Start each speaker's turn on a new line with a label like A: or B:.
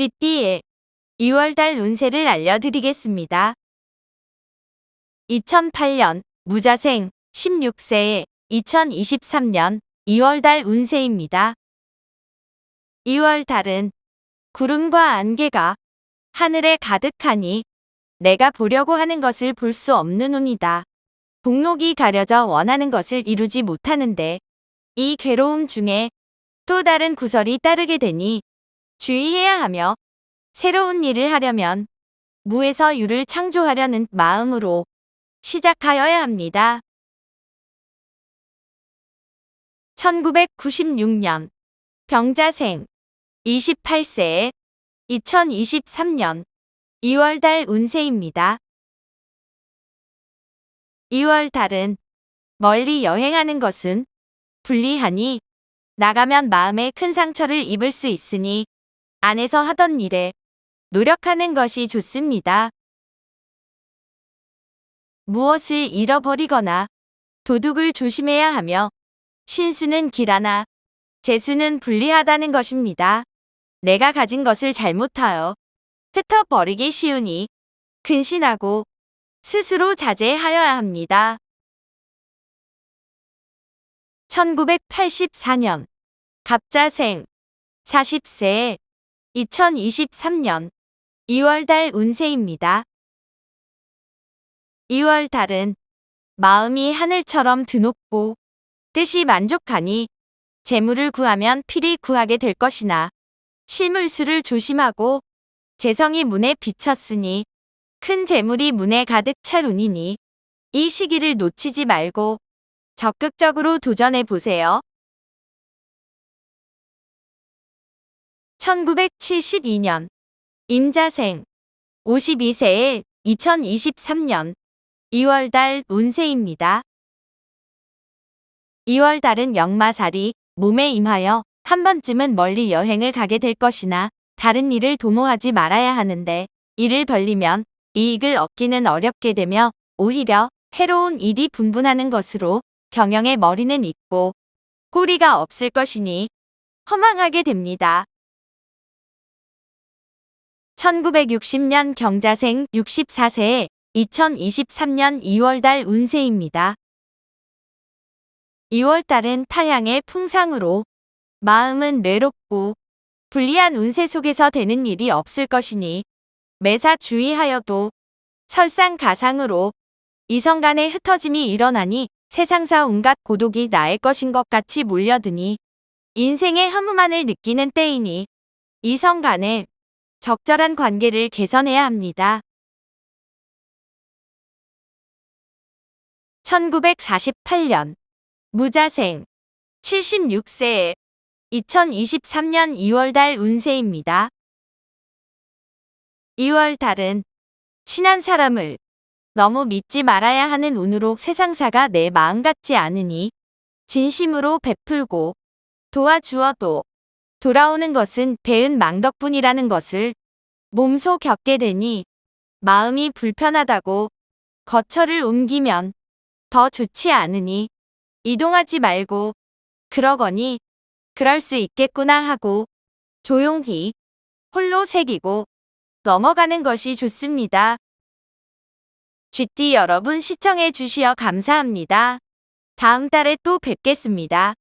A: GT의 2월달 운세를 알려드리겠습니다. 2008년 무자생 16세의 2023년 2월달 운세입니다. 2월달은 구름과 안개가 하늘에 가득하니 내가 보려고 하는 것을 볼 수 없는 운이다. 복록이 가려져 원하는 것을 이루지 못하는데 이 괴로움 중에 또 다른 구설이 따르게 되니 주의해야 하며 새로운 일을 하려면 무에서 유를 창조하려는 마음으로 시작하여야 합니다. 1996년 병자생 28세에 2023년 2월달 운세입니다. 2월달은 멀리 여행하는 것은 불리하니 나가면 마음에 큰 상처를 입을 수 있으니 안에서 하던 일에 노력하는 것이 좋습니다. 무엇을 잃어버리거나 도둑을 조심해야 하며 신수는 길하나 재수는 불리하다는 것입니다. 내가 가진 것을 잘못하여 흩어버리기 쉬우니 근신하고 스스로 자제하여야 합니다. 1984년 갑자생 40세에 2023년 2월달 운세입니다. 2월달은 마음이 하늘처럼 드높고 뜻이 만족하니 재물을 구하면 필히 구하게 될 것이나 실물수를 조심하고 재성이 문에 비쳤으니 큰 재물이 문에 가득 찰 운이니 이 시기를 놓치지 말고 적극적으로 도전해 보세요. 1972년 임자생 52세에 2023년 2월달 운세입니다. 2월달은 역마살이 몸에 임하여 한 번쯤은 멀리 여행을 가게 될 것이나 다른 일을 도모하지 말아야 하는데 일을 벌리면 이익을 얻기는 어렵게 되며 오히려 해로운 일이 분분하는 것으로 경영의 머리는 있고 꼬리가 없을 것이니 허망하게 됩니다. 1960년 경자생 64세에 2023년 2월달 운세입니다. 2월달은 타양의 풍상으로 마음은 외롭고 불리한 운세 속에서 되는 일이 없을 것이니 매사 주의하여도 설상가상으로 이성 간의 흩어짐이 일어나니 세상사 온갖 고독이 나의 것인 것 같이 몰려드니 인생의 허무만을 느끼는 때이니 이성 간의 적절한 관계를 개선해야 합니다. 1948년 무자생 76세에 2023년 2월달 운세입니다. 2월달은 친한 사람을 너무 믿지 말아야 하는 운으로 세상사가 내 마음 같지 않으니 진심으로 베풀고 도와주어도 돌아오는 것은 배은 망덕분이라는 것을 몸소 겪게 되니 마음이 불편하다고 거처를 옮기면 더 좋지 않으니 이동하지 말고 그러거니 그럴 수 있겠구나 하고 조용히 홀로 새기고 넘어가는 것이 좋습니다. GT 여러분 시청해 주시어 감사합니다. 다음 달에 또 뵙겠습니다.